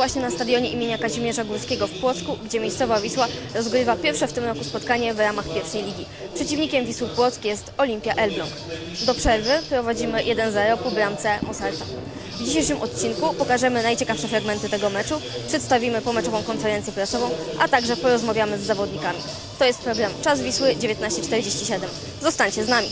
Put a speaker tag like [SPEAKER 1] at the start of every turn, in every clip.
[SPEAKER 1] właśnie na stadionie imienia Kazimierza Górskiego w Płocku, gdzie miejscowa Wisła rozgrywa pierwsze w tym roku spotkanie w ramach pierwszej ligi. Przeciwnikiem Wisły Płock jest Olimpia Elbląg. Do przerwy prowadzimy 1-0 po bramce Mosarta. W dzisiejszym odcinku pokażemy najciekawsze fragmenty tego meczu, przedstawimy pomeczową konferencję prasową, a także porozmawiamy z zawodnikami. To jest program Czas Wisły 1947. Zostańcie z nami.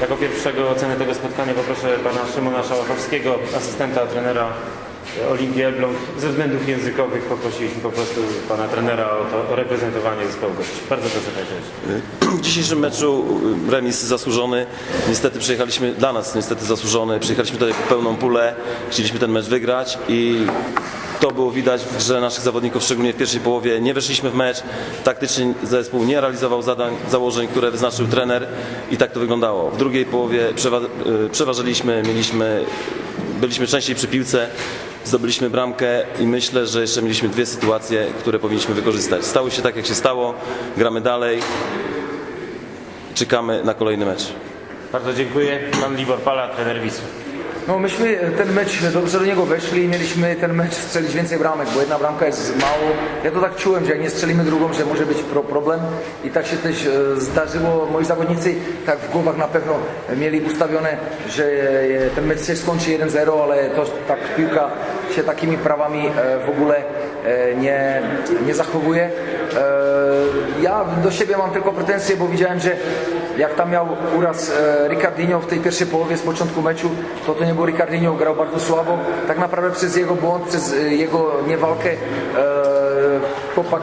[SPEAKER 2] Jako pierwszego ocenę tego spotkania poproszę pana Szymona Szałachowskiego, asystenta trenera Olimpii Elbląg. Ze względów językowych poprosiliśmy po prostu pana trenera o, to, o reprezentowanie zespołu gości. Bardzo proszę panie.
[SPEAKER 3] W dzisiejszym meczu remis zasłużony. Niestety przyjechaliśmy, dla nas niestety zasłużony. Przyjechaliśmy tutaj po pełną pulę. Chcieliśmy ten mecz wygrać i to było widać grze naszych zawodników, szczególnie w pierwszej połowie. Nie weszliśmy w mecz. Taktycznie zespół nie realizował zadań, założeń, które wyznaczył trener i tak to wyglądało. W drugiej połowie przewa y, przeważyliśmy, mieliśmy, byliśmy częściej przy piłce. Zdobyliśmy bramkę i myślę, że jeszcze mieliśmy dwie sytuacje, które powinniśmy wykorzystać. Stało się tak, jak się stało. Gramy dalej. Czekamy na kolejny mecz.
[SPEAKER 2] Bardzo dziękuję. Pan Libor Pala, trener Wisły.
[SPEAKER 4] No myśmy ten mecz dobrze do niego weszli i mieliśmy ten mecz strzelić więcej bramek, bo jedna bramka jest mało. Ja to tak czułem, że jak nie strzelimy drugą, że może być pro problem i tak się też e, zdarzyło. Moi zawodnicy tak w głowach na pewno mieli ustawione, że e, ten mecz się skończy 1-0, ale to tak piłka się takimi prawami e, w ogóle e, nie, nie zachowuje. E, Ja do siebie mam tylko pretensje, bo widziałem, że jak tam miał uraz e, Ricardinho w tej pierwszej połowie z początku meczu, to to nie był Ricardinho, grał bardzo słabo. Tak naprawdę przez jego błąd, przez e, jego niewalkę e, chłopak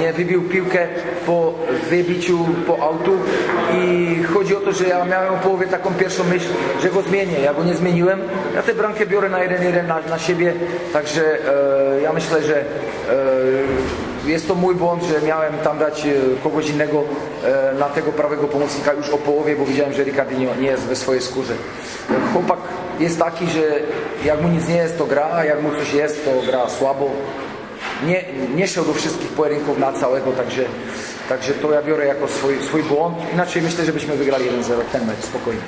[SPEAKER 4] nie wybił piłkę po wybiciu po autu i chodzi o to, że ja miałem w połowie taką pierwszą myśl, że go zmienię. Ja go nie zmieniłem. Ja tę bramkę biorę na 1-1 na, na siebie, także ja myślę, że jest to mój błąd, że miałem tam dać e, kogoś innego e, na tego prawego pomocnika już o połowie, bo widziałem, że Ricardinho nie jest we swojej skórze. Chłopak jest taki, że jak mu nic nie jest, to gra, a jak mu coś jest, to gra słabo. Nie, nie szedł do wszystkich pojedynków na całego, także, także to ja biorę jako swój, swój błąd. Inaczej myślę, że byśmy wygrali 1-0 ten mecz, spokojnie.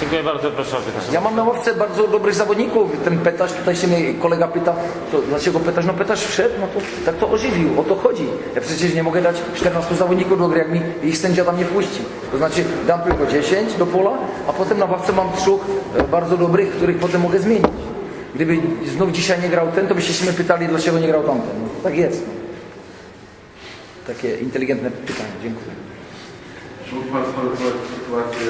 [SPEAKER 2] Dziękuję bardzo, proszę o pytanie.
[SPEAKER 4] Ja mam na ławce bardzo dobrych zawodników. Ten Petasz, tutaj się mnie kolega pyta, to dlaczego Petasz? No Petasz wszedł, no to tak to ożywił, o to chodzi. Ja przecież nie mogę dać 14 zawodników do gry, jak mi ich sędzia tam nie wpuści. To znaczy dam tylko 10 do pola, a potem na ławce mam trzech e, bardzo dobrych, których potem mogę zmienić. Gdyby znów dzisiaj nie grał ten, to byście się mnie pytali, dlaczego nie grał tamten. No, tak jest. Takie inteligentne pytanie, dziękuję.
[SPEAKER 5] Mógł Pan skomentować sytuację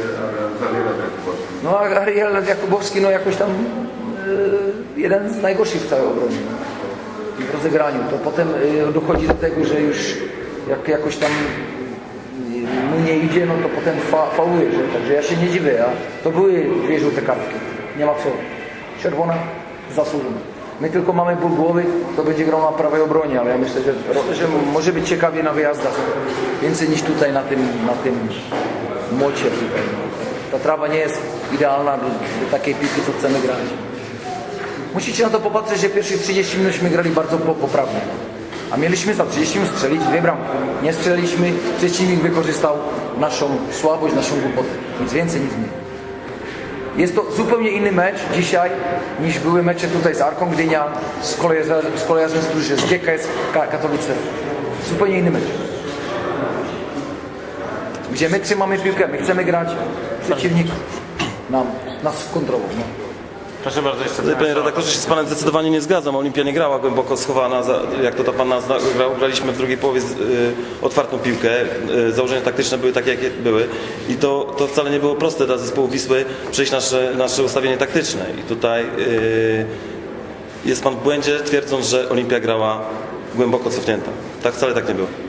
[SPEAKER 5] Zawiera Jakubowskiego?
[SPEAKER 4] No Ariel Jakubowski, no jakoś tam e, jeden z najgorszych w całej obronie. W rozegraniu. To potem e, dochodzi do tego, że już jak jakoś tam e, mu nie idzie, no to potem fa, fauluje. Że, także ja się nie dziwię. A to były dwie żółte kartki. Nie ma co. Czerwona, zasłużona. My tylko mamy ból głowy, to będzie grał na prawej obronie, ale ja myślę, że, że może być ciekawie na wyjazdach. Więcej niż tutaj na tym, na tym mocie tutaj. Ta trawa nie jest idealna do, do takiej piłki, co chcemy grać. Musicie na to popatrzeć, że pierwszych 30 minut grali bardzo po, poprawnie. A mieliśmy za 30 minut strzelić dwie bramki. Nie strzeliliśmy, przeciwnik wykorzystał naszą słabość, naszą głupotę. Nic więcej, nic mniej. Jest to zupełnie inny mecz dzisiaj niż były mecze tutaj z Arką Gdynia, z, kolejarza, z kolejarzem Stróży, z GKS Ka- Katowice. Zupełnie inny mecz. Gdzie my trzymamy piłkę, my chcemy grać, przeciwnik nam, nas kontrolował. No.
[SPEAKER 2] Proszę bardzo, jeszcze
[SPEAKER 3] panie
[SPEAKER 2] pan
[SPEAKER 3] redaktorze, się z panem zdecydowanie nie zgadzam. Olimpia nie grała głęboko schowana, za, jak to ta pan nazwał. Grał, graliśmy w drugiej połowie z, y, otwartą piłkę. Y, założenia taktyczne były takie, jakie były. I to, to wcale nie było proste dla zespołu Wisły przejść nasze, nasze ustawienie taktyczne. I tutaj y, jest pan w błędzie, twierdząc, że Olimpia grała głęboko cofnięta. Tak wcale tak nie było.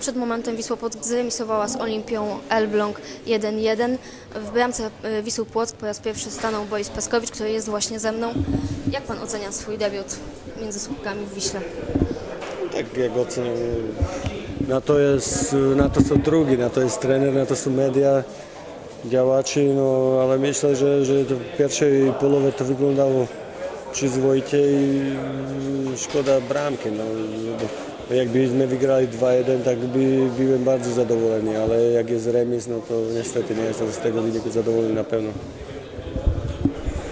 [SPEAKER 1] Przed momentem Wisła Płock zremisowała z Olimpią Elbląg 1-1. W bramce e, Wisły Płock po raz pierwszy stanął Boris Peskowicz, który jest właśnie ze mną. Jak pan ocenia swój debiut między słupkami w Wiśle?
[SPEAKER 6] Tak jak oceniam, na to jest, na to są drugi, na to jest trener, na to są media, działacze, no ale myślę, że, że to pierwszej połowie to wyglądało przyzwoicie i mm, szkoda bramki, no jakbyśmy wygrali 2-1, tak by byłem bardzo zadowolony, ale jak jest remis, no to niestety nie jestem z tego wyniku zadowolony na pewno.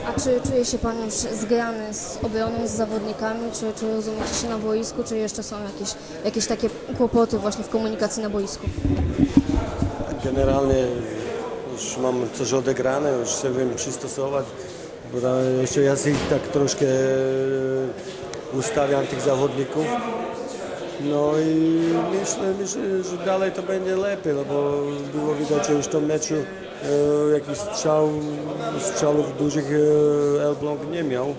[SPEAKER 1] A czy czuje się pan już zgrany z obroną, z zawodnikami? Czy, czy rozumiecie się na boisku? Czy jeszcze są jakieś, jakieś takie kłopoty właśnie w komunikacji na boisku?
[SPEAKER 6] Generalnie już mam coś odegrane, już się wiem przystosować. Bo jeszcze ja się tak troszkę ustawiam tych zawodników. No i myślę, myślę, że dalej to będzie lepiej, no bo było widać, że już w tym meczu e, jakiś strzał, strzałów dużych e, Elbląg nie miał.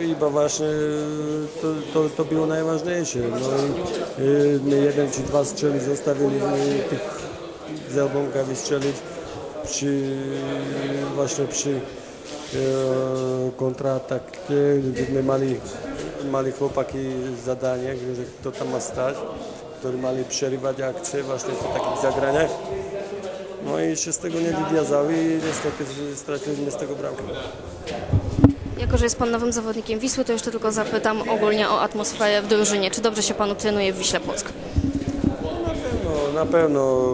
[SPEAKER 6] I, bo właśnie to, to, to było najważniejsze. No i e, jeden czy dwa strzeli zostawili e, tych z Elbląga wystrzelić przy, właśnie przy e, kontratak, gdzie my mali, mali chłopaki zadanie, że kto tam ma stać, którzy mali przerywać akcje właśnie po takich zagraniach. No i się z tego nie wywiązały i niestety straciliśmy z tego bramkę.
[SPEAKER 1] Jako, że jest pan nowym zawodnikiem Wisły, to jeszcze tylko zapytam ogólnie o atmosferę w drużynie. Czy dobrze się panu trenuje w Wiśle Płock?
[SPEAKER 6] No, na pewno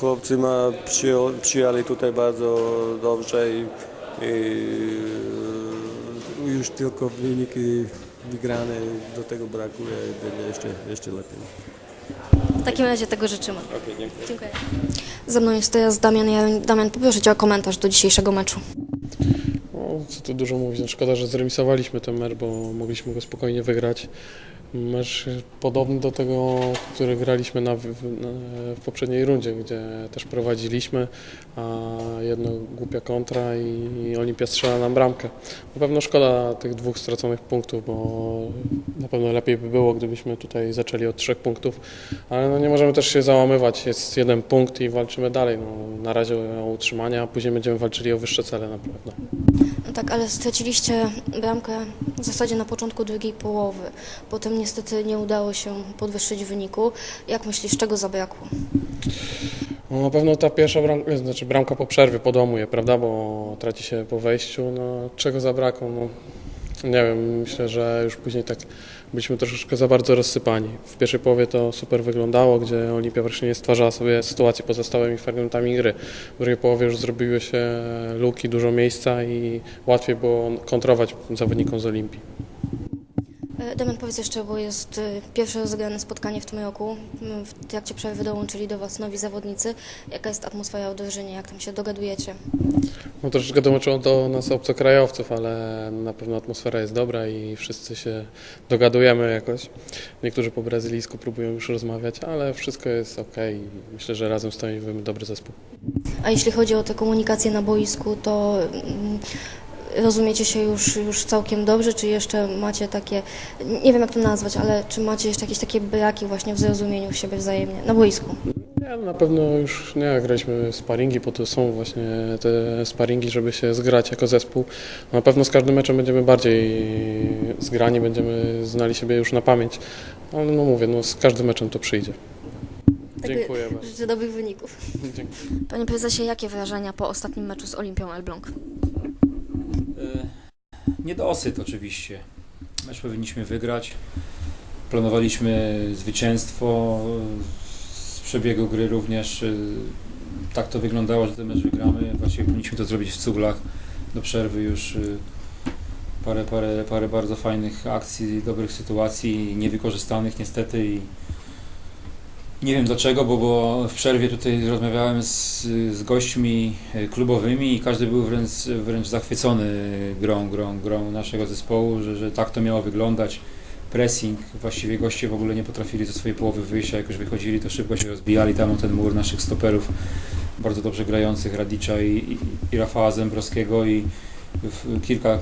[SPEAKER 6] chłopcy ma, przyją- przyjęli tutaj bardzo dobrze i, i już tylko wyniki wygrane do tego brakuje będzie jeszcze, jeszcze lepiej.
[SPEAKER 1] W takim razie tego życzymy. dziękuję. Ze mną jest teraz Damian. Ja, Damian, poproszę Cię o komentarz do dzisiejszego meczu.
[SPEAKER 7] No, co tu dużo mówić, no, szkoda, że zremisowaliśmy ten mecz, bo mogliśmy go spokojnie wygrać. Mecz podobny do tego, który graliśmy na, w, w, poprzedniej rundzie, gdzie też prowadziliśmy, a jedno głupia kontra i, i Olimpia strzela nam bramkę. Na pewno szkoda tych dwóch straconych punktów, bo na pewno lepiej by było, gdybyśmy tutaj zaczęli od trzech punktów, ale no, nie możemy też się załamywać. Jest jeden punkt i walczymy dalej. No, na razie o utrzymanie, a później będziemy walczyli o wyższe cele na pewno.
[SPEAKER 1] Tak, ale straciliście bramkę w zasadzie na początku drugiej połowy. Potem niestety nie udało się podwyższyć wyniku. Jak myślisz, czego zabrakło?
[SPEAKER 7] No, na pewno ta pierwsza bramka, znaczy bramka po przerwie podomuje, prawda, bo traci się po wejściu, no czego zabrakło, no nie wiem, myślę, że już później tak byliśmy troszeczkę za bardzo rozsypani. W pierwszej połowie to super wyglądało, gdzie Olimpia wreszcie nie stwarzała sobie sytuacji poza stałymi fragmentami gry. W drugiej połowie już zrobiły się luki, dużo miejsca i łatwiej było kontrować zawodnikom z Olimpii.
[SPEAKER 1] E, Damian, powiedz jeszcze, bo jest e, pierwsze rozegrane spotkanie w tym roku. W trakcie przerwy dołączyli do Was nowi zawodnicy. Jaka jest atmosfera w drużynie? Jak tam się dogadujecie?
[SPEAKER 7] No troszeczkę dołączyło do nas obcokrajowców, ale na pewno atmosfera jest dobra i wszyscy się dogadujemy jakoś. Niektórzy po brazylijsku próbują już rozmawiać, ale wszystko jest ok myślę, że razem stanowimy dobry zespół.
[SPEAKER 1] A jeśli chodzi o tę komunikację na boisku, to mm, rozumiecie się już, już całkiem dobrze, czy jeszcze macie takie, nie wiem jak to nazwać, ale czy macie jeszcze jakieś takie braki właśnie w zrozumieniu siebie wzajemnie na boisku?
[SPEAKER 7] Nie, no na pewno już nie graliśmy sparingi, po to są właśnie te sparingi, żeby się zgrać jako zespół. Na pewno z każdym meczem będziemy bardziej zgrani, będziemy znali siebie już na pamięć, ale no mówię, no z każdym meczem to przyjdzie. Dziękuję bardzo.
[SPEAKER 1] Życzę dobrych wyników.
[SPEAKER 7] Dziękuję.
[SPEAKER 1] Panie prezesie, jakie wrażenia po ostatnim meczu z Olimpią Elbląg?
[SPEAKER 8] E, Niedosyt oczywiście. Mecz powinniśmy wygrać. Planowaliśmy zwycięstwo z przebiegu gry również. e, Tak to wyglądało, że ten mecz wygramy. Właściwie powinniśmy to zrobić w cuglach. Do przerwy już e, parę, parę, parę bardzo fajnych akcji, dobrych sytuacji, niewykorzystanych niestety i nie wiem dlaczego, bo, bo w przerwie tutaj rozmawiałem z, z gośćmi e, klubowymi i każdy był wręcz, wręcz zachwycony grą, grą, grą naszego zespołu, że, że tak to miało wyglądać. Pressing, właściwie goście w ogóle nie potrafili ze swojej połowy wyjść, a jak już wychodzili, to szybko się rozbijali tam o ten mur naszych stoperów, bardzo dobrze grających Radicza i, i, i Rafała Zembrowskiego i kilka y,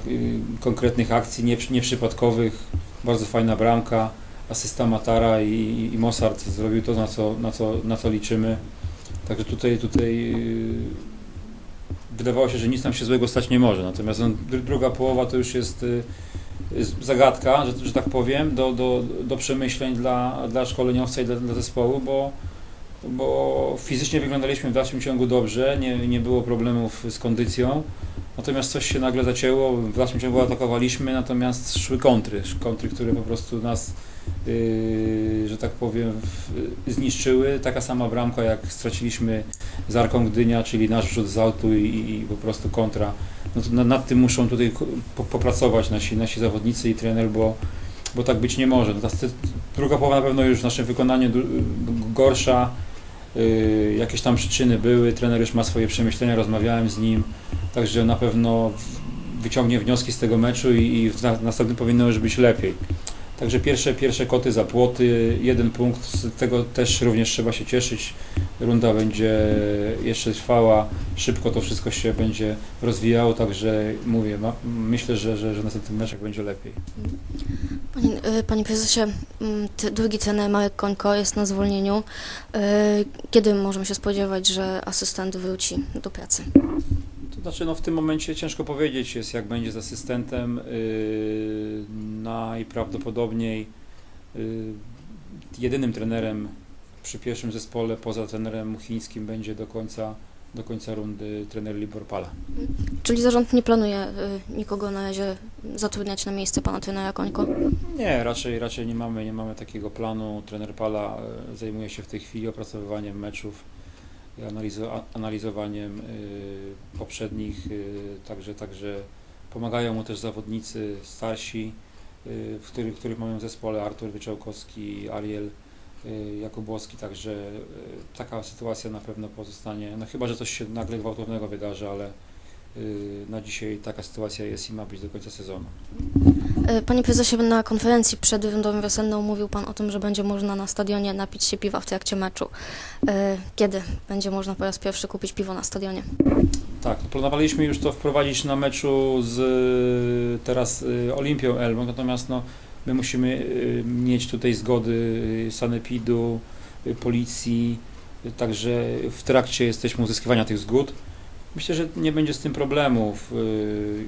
[SPEAKER 8] konkretnych akcji, nie, nieprzypadkowych, bardzo fajna bramka, asysta Matara i, i Mossart zrobił to, na co, na, co, na co liczymy. Także tutaj, tutaj y, wydawało się, że nic nam się złego stać nie może. Natomiast no, dru- druga połowa to już jest y, jest zagadka, że, że tak powiem, do, do, do przemyśleń dla, dla szkoleniowca i dla, dla zespołu, bo, bo fizycznie wyglądaliśmy w dalszym ciągu dobrze, nie, nie było problemów z kondycją, natomiast coś się nagle zacięło, w dalszym ciągu atakowaliśmy, natomiast szły kontry, kontry, które po prostu nas, że tak powiem, w, zniszczyły. Taka sama bramka, jak straciliśmy z Arką Gdynia, czyli nasz rzut z autu i, i po prostu kontra no to na- nad tym muszą tutaj popracować nasi, nasi zawodnicy i trener, bo, bo tak być nie może. No ta druga połowa na pewno już w naszym wykonaniu gorsza, yy, jakieś tam przyczyny były, trener już ma swoje przemyślenia, rozmawiałem z nim, także na pewno wyciągnie wnioski z tego meczu i, i w na- następnym powinno już być lepiej. Także pierwsze, pierwsze koty za płoty, jeden punkt, z tego też również trzeba się cieszyć. Runda będzie jeszcze trwała, szybko to wszystko się będzie rozwijało, także mówię, ma, myślę, że, że, że w meczach będzie lepiej.
[SPEAKER 1] Panie, y, panie prezesie, mm, ty- drugi trener Marek Końko jest na zwolnieniu. Y, Kiedy możemy się spodziewać, że asystent wróci do pracy?
[SPEAKER 8] Znaczy, no w tym momencie ciężko powiedzieć jest, jak będzie z asystentem. Yy, najprawdopodobniej yy, jedynym trenerem przy pierwszym zespole poza trenerem chińskim będzie do końca, do końca rundy trener Libor Pala.
[SPEAKER 1] Czyli zarząd nie planuje y, nikogo na razie zatrudniać na miejsce pana trenera Końko?
[SPEAKER 8] Nie, raczej, raczej nie mamy, nie mamy takiego planu. Trener Pala e, zajmuje się w tej chwili opracowywaniem meczów, analizo, analizowaniem y, poprzednich, y, także, także pomagają mu też zawodnicy starsi, y, w których, których mamy w zespole Artur Wyczałkowski, Ariel Jakubowski, także taka sytuacja na pewno pozostanie, no chyba, że coś się nagle gwałtownego wydarzy, ale na dzisiaj taka sytuacja jest i ma być do końca sezonu.
[SPEAKER 1] Y, Panie prezesie, na konferencji przed rundą wiosenną mówił pan o tym, że będzie można na stadionie napić się piwa w trakcie meczu. Y, Kiedy będzie można po raz pierwszy kupić piwo na stadionie?
[SPEAKER 8] Tak, planowaliśmy już to wprowadzić na meczu z y, teraz Olimpią Elbląg, natomiast no, my musimy mieć tutaj zgody sanepidu, policji, także w trakcie jesteśmy uzyskiwania tych zgód. Myślę, że nie będzie z tym problemów y,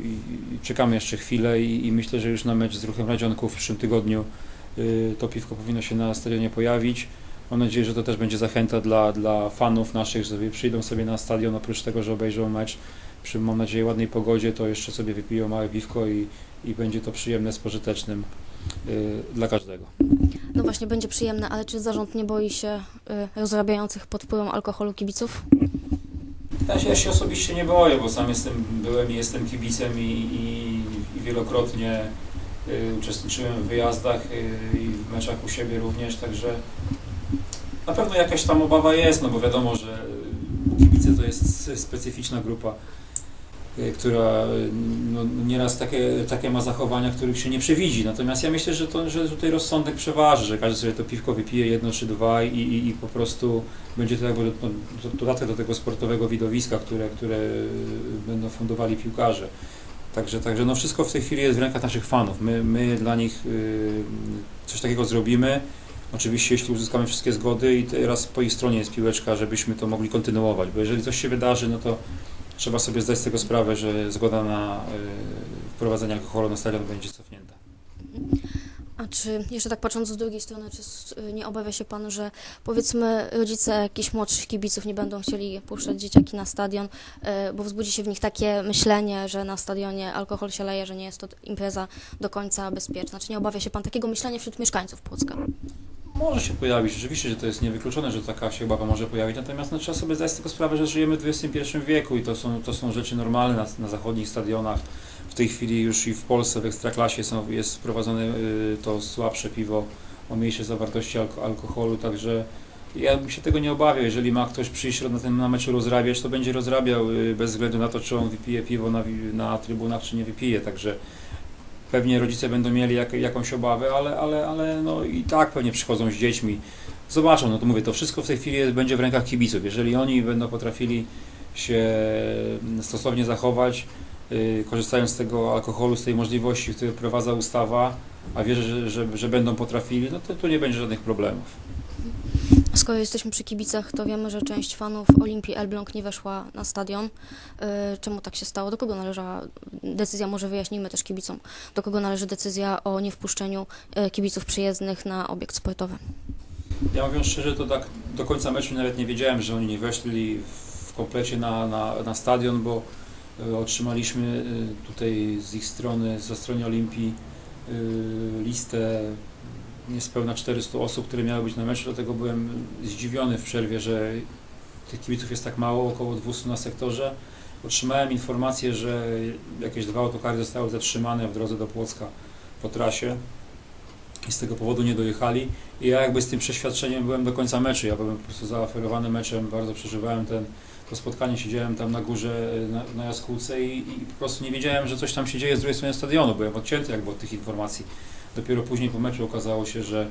[SPEAKER 8] czekamy jeszcze chwilę i, i myślę, że już na mecz z Ruchem Radzionków w przyszłym tygodniu y, to piwko powinno się na stadionie pojawić. Mam nadzieję, że to też będzie zachęta dla, dla fanów naszych, że przyjdą sobie na stadion, oprócz tego, że obejrzą mecz przy, mam nadzieję, ładnej pogodzie, to jeszcze sobie wypiją małe piwko i, i będzie to przyjemne z pożytecznym y, dla każdego.
[SPEAKER 1] No właśnie, będzie przyjemne, ale czy zarząd nie boi się y, rozrabiających pod wpływem alkoholu kibiców?
[SPEAKER 8] Ja się, ja się osobiście nie boję, bo sam jestem, byłem i jestem kibicem i, i, i wielokrotnie y, uczestniczyłem w wyjazdach y, i w meczach u siebie również, także na pewno jakaś tam obawa jest, no bo wiadomo, że kibice to jest specyficzna grupa, która y, no, nieraz takie, takie ma zachowania, których się nie przewidzi. Natomiast ja myślę, że, to, że tutaj rozsądek przeważy, że każdy sobie to piwko wypije jedno czy dwa i, i, i po prostu będzie to jakby no, do- dodatek do tego sportowego widowiska, które, które będą fundowali piłkarze. Także, także no wszystko w tej chwili jest w rękach naszych fanów. My, my dla nich y, coś takiego zrobimy. Oczywiście jeśli uzyskamy wszystkie zgody i teraz po ich stronie jest piłeczka, żebyśmy to mogli kontynuować, bo jeżeli coś się wydarzy, no to trzeba sobie zdać z tego sprawę, że zgoda na y, wprowadzenie alkoholu na stadion będzie cofnięta.
[SPEAKER 1] A czy, jeszcze tak patrząc z drugiej strony, czy y, nie obawia się Pan, że powiedzmy rodzice jakichś młodszych kibiców nie będą chcieli puszczać dzieciaki na stadion, y, bo wzbudzi się w nich takie myślenie, że na stadionie alkohol się leje, że nie jest to impreza do końca bezpieczna. Czy nie obawia się Pan takiego myślenia wśród mieszkańców Płocka?
[SPEAKER 8] Może się pojawić, rzeczywiście, że to jest niewykluczone, że taka się obawa może pojawić, natomiast no, trzeba sobie zdać z tego sprawę, że żyjemy w XXI wieku i to są, to są rzeczy normalne na, na zachodnich stadionach. W tej chwili już i w Polsce w Ekstraklasie są, jest wprowadzone y, to słabsze piwo o mniejszej zawartości alko alkoholu, także ja bym się tego nie obawiał. Jeżeli ma ktoś przyjść na tym na meczu rozrabiać, to będzie rozrabiał y, bez względu na to, czy on wypije piwo na, na trybunach, czy nie wypije, także pewnie rodzice będą mieli jak, jakąś obawę, ale, ale, ale no i tak pewnie przychodzą z dziećmi. Zobaczą, no to mówię, to wszystko w tej chwili jest, będzie w rękach kibiców. Jeżeli oni będą potrafili się stosownie zachować, y, korzystając z tego alkoholu, z tej możliwości, które wprowadza ustawa, a wierzę, że, że, że będą potrafili, no to tu nie będzie żadnych problemów.
[SPEAKER 1] Skoro jesteśmy przy kibicach, to wiemy, że część fanów Olimpii Elbląg nie weszła na stadion. E, Czemu tak się stało? Do kogo należała decyzja? Może wyjaśnijmy też kibicom. Do kogo należy decyzja o niewpuszczeniu e, kibiców przyjezdnych na obiekt sportowy?
[SPEAKER 8] Ja mówiąc szczerze, to tak do końca meczu nawet nie wiedziałem, że oni nie weszli w komplecie na, na, na stadion, bo y, otrzymaliśmy tutaj z ich strony, ze strony Olimpii listę niespełna 400 osób, które miały być na meczu, dlatego byłem zdziwiony w przerwie, że tych kibiców jest tak mało, około 200 na sektorze. Otrzymałem informację, że jakieś dwa autokary zostały zatrzymane w drodze do Płocka po trasie i z tego powodu nie dojechali. I ja jakby z tym przeświadczeniem byłem do końca meczu. Ja byłem po prostu zaoferowany meczem, bardzo przeżywałem ten, to spotkanie, siedziałem tam na górze, na, na jaskółce i, i po prostu nie wiedziałem, że coś tam się dzieje z drugiej strony stadionu. Byłem odcięty jakby od tych informacji. Dopiero później po meczu okazało się, że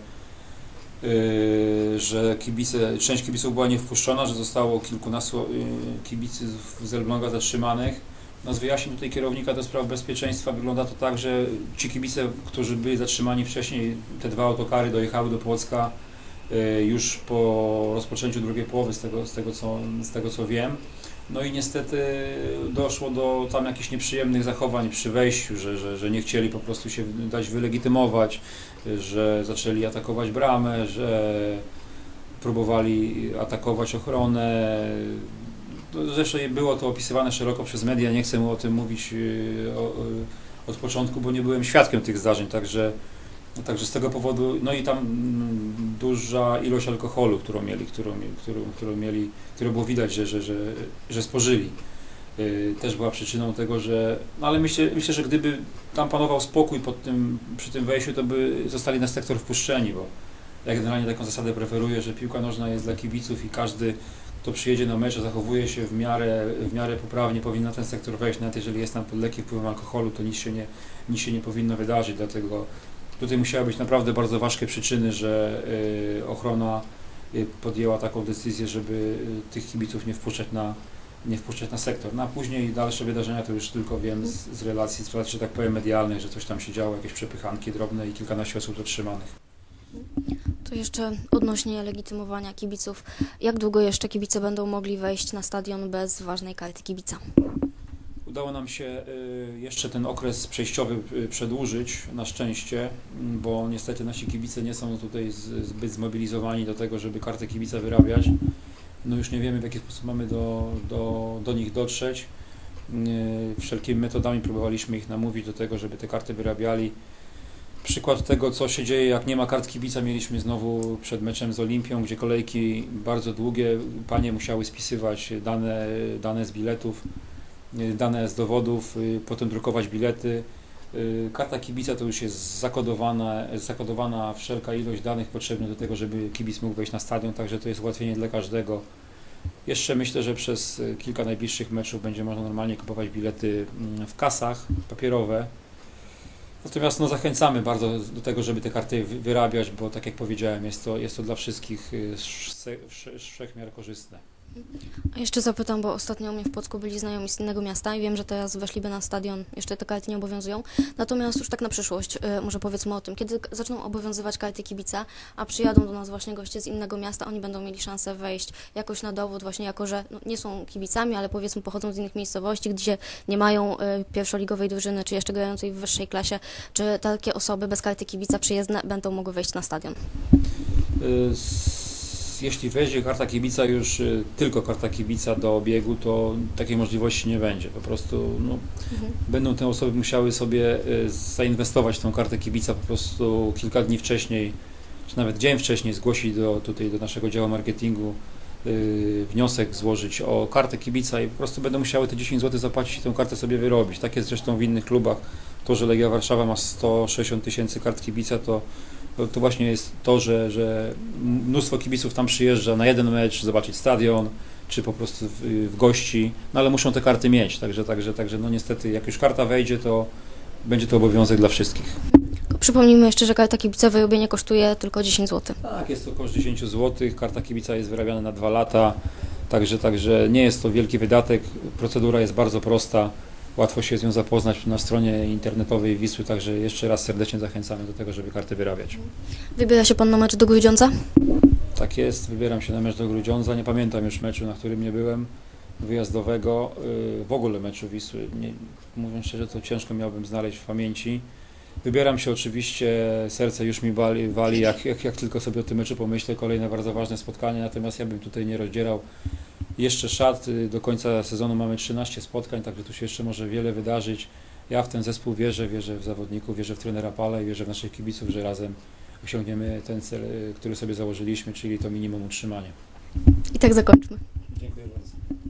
[SPEAKER 8] yy, że kibice, część kibiców była niewpuszczona, że zostało kilkunastu yy, kibiców z Elbląga zatrzymanych. No z wyjaśnień tutaj kierownika do spraw bezpieczeństwa wygląda to tak, że ci kibice, którzy byli zatrzymani wcześniej, te dwa autokary dojechały do Płocka y, już po rozpoczęciu drugiej połowy, z tego, z tego, co, z tego co wiem. No i niestety doszło do tam jakichś nieprzyjemnych zachowań przy wejściu, że, że, że nie chcieli po prostu się dać wylegitymować, że zaczęli atakować bramę, że próbowali atakować ochronę. No, Zresztą było to opisywane szeroko przez media, nie chcę o tym mówić y, y, od początku, bo nie byłem świadkiem tych zdarzeń, także, także z tego powodu, no i tam mm, duża ilość alkoholu, którą mieli, którą, którą, którą mieli, którą było widać, że, że, że, że spożyli, y, też była przyczyną tego, że, no ale myślę, myślę, że gdyby tam panował spokój pod tym, przy tym wejściu, to by zostali na sektor wpuszczeni, bo ja generalnie taką zasadę preferuję, że piłka nożna jest dla kibiców i każdy kto przyjedzie na mecz, zachowuje się w miarę, w miarę poprawnie, powinien na ten sektor wejść, nawet jeżeli jest tam pod lekkim wpływem alkoholu, to nic się nie, nic się nie powinno wydarzyć, dlatego tutaj musiały być naprawdę bardzo ważkie przyczyny, że y, ochrona y, podjęła taką decyzję, żeby y, tych kibiców nie wpuszczać na, nie wpuszczać na sektor. No a później dalsze wydarzenia to już tylko wiem z, z relacji, z że tak powiem medialnych, że coś tam się działo, jakieś przepychanki drobne i kilkanaście osób zatrzymanych.
[SPEAKER 1] To jeszcze odnośnie legitymowania kibiców. Jak długo jeszcze kibice będą mogli wejść na stadion bez ważnej karty kibica?
[SPEAKER 8] Udało nam się y, jeszcze ten okres przejściowy y, przedłużyć, na szczęście, m, bo niestety nasi kibice nie są tutaj zbyt zmobilizowani do tego, żeby kartę kibica wyrabiać. No już nie wiemy, w jaki sposób mamy do, do, do nich dotrzeć. Y, Wszelkimi metodami próbowaliśmy ich namówić do tego, żeby te karty wyrabiali. Przykład tego, co się dzieje, jak nie ma kart kibica, mieliśmy znowu przed meczem z Olimpią, gdzie kolejki bardzo długie, panie musiały spisywać dane, dane z biletów dane z dowodów, y, potem drukować bilety. Y, Karta kibica to już jest zakodowana, zakodowana wszelka ilość danych potrzebnych do tego, żeby kibic mógł wejść na stadion, także to jest ułatwienie dla każdego. Jeszcze myślę, że przez y, kilka najbliższych meczów będzie można normalnie kupować bilety mm, w kasach papierowe. Natomiast no, zachęcamy bardzo do tego, żeby te karty wy- wyrabiać, bo tak jak powiedziałem, jest to, jest to dla wszystkich y, wsze- wsze- wszechmiar korzystne.
[SPEAKER 1] Jeszcze zapytam, bo ostatnio u mnie w Płocku byli znajomi z innego miasta i wiem, że teraz weszliby na stadion, jeszcze te karty nie obowiązują. Natomiast już tak na przyszłość, y, może powiedzmy o tym, kiedy zaczną obowiązywać karty kibica, a przyjadą do nas właśnie goście z innego miasta, oni będą mieli szansę wejść jakoś na dowód, właśnie jako, że no, nie są kibicami, ale powiedzmy pochodzą z innych miejscowości, gdzie nie mają y, pierwszoligowej drużyny, czy jeszcze grającej w wyższej klasie, czy takie osoby bez karty kibica przyjezdne będą mogły wejść na stadion.
[SPEAKER 8] Y, Jeśli wejdzie karta kibica już y, tylko karta kibica do obiegu, to takiej możliwości nie będzie. Po prostu no, będą te osoby musiały sobie y, zainwestować w tą kartę kibica po prostu kilka dni wcześniej, czy nawet dzień wcześniej zgłosić do, tutaj do naszego działu marketingu y, wniosek złożyć o kartę kibica i po prostu będą musiały te 10 zł zapłacić i tę kartę sobie wyrobić. Tak jest zresztą w innych klubach. To, że Legia Warszawa ma 160 tysięcy kart kibica, to to, właśnie jest to, że, że mnóstwo kibiców tam przyjeżdża na jeden mecz, zobaczyć stadion, czy po prostu w, w gości, no ale muszą te karty mieć, także, także, także no niestety jak już karta wejdzie, to będzie to obowiązek dla wszystkich.
[SPEAKER 1] Przypomnijmy jeszcze, że karta kibica wyrobienie kosztuje tylko 10 zł.
[SPEAKER 8] Tak, jest to koszt 10 zł, karta kibica jest wyrabiana na dwa lata, także, także nie jest to wielki wydatek, procedura jest bardzo prosta. Łatwo się z nią zapoznać na stronie internetowej Wisły, także jeszcze raz serdecznie zachęcamy do tego, żeby karty wyrabiać.
[SPEAKER 1] Wybiera się pan na mecz do Grudziądza?
[SPEAKER 8] Tak jest, wybieram się na mecz do Grudziądza. Nie pamiętam już meczu, na którym nie byłem, wyjazdowego, yy, w ogóle meczu Wisły. Nie, mówiąc szczerze, to ciężko miałbym znaleźć w pamięci. Wybieram się oczywiście, serce już mi wali, wali jak, jak, jak tylko sobie o tym meczu pomyślę. Kolejne bardzo ważne spotkanie, natomiast ja bym tutaj nie rozdzierał jeszcze szat. Yy, Do końca sezonu mamy 13 spotkań, także tu się jeszcze może wiele wydarzyć. Ja w ten zespół wierzę, wierzę w zawodników, wierzę w trenera Pala i wierzę w naszych kibiców, że razem osiągniemy ten cel, yy, który sobie założyliśmy, czyli to minimum utrzymanie.
[SPEAKER 1] I tak zakończmy.
[SPEAKER 8] Dziękuję bardzo.